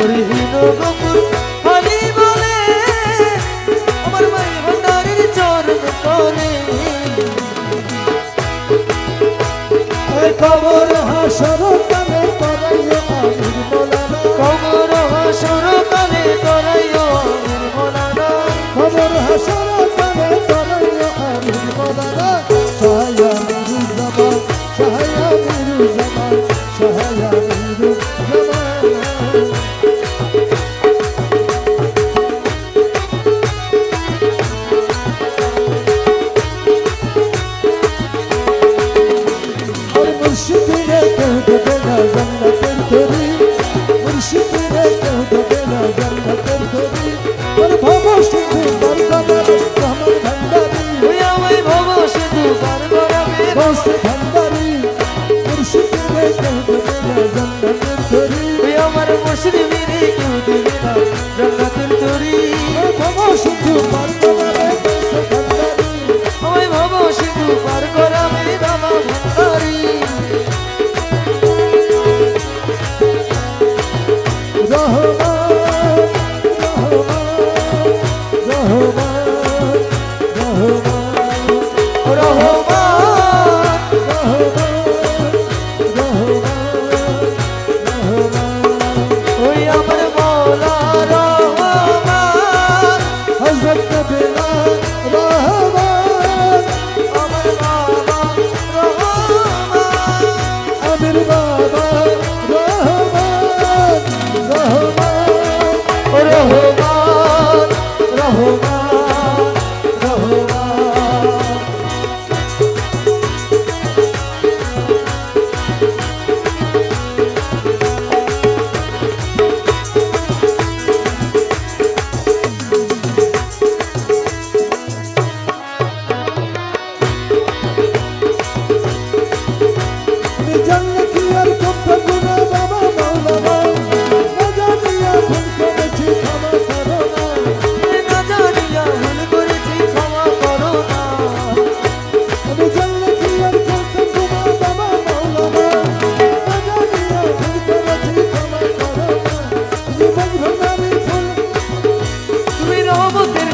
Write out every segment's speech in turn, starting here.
হরিহীন গোকুল হরি বলে। আমার মাই ভান্ডারের চরণ তলে কবর হাসর কালে করাইও আমির মোলানা। কবর হাসর কালে করাইও আমির মোলানা। কবর হাসর কালে করাইও আমির মোলানা। সহায়া মিরু জামান সহায়া মিরু আর মুর্শিদিনে কেউ দেবে না জান্নাতের তরি। মুর্শিদিনে কেউ দেবে না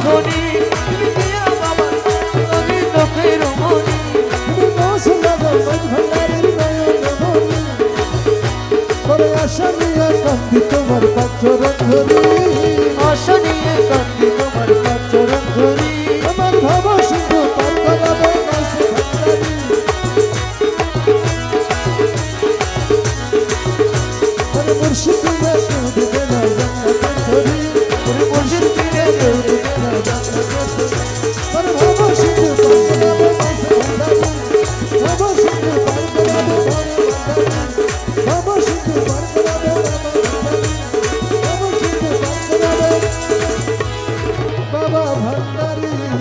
তুমি মনি তোমার পাচরণ ধরি আশা নিয়ে কান্দি তোমার পাচরণ ধরি আমার ভাব শুধু কলাবে নাচে ভান্ডারি আরে মুর্শিদিনে কেউ দেবে না বাবা ভান্ডারি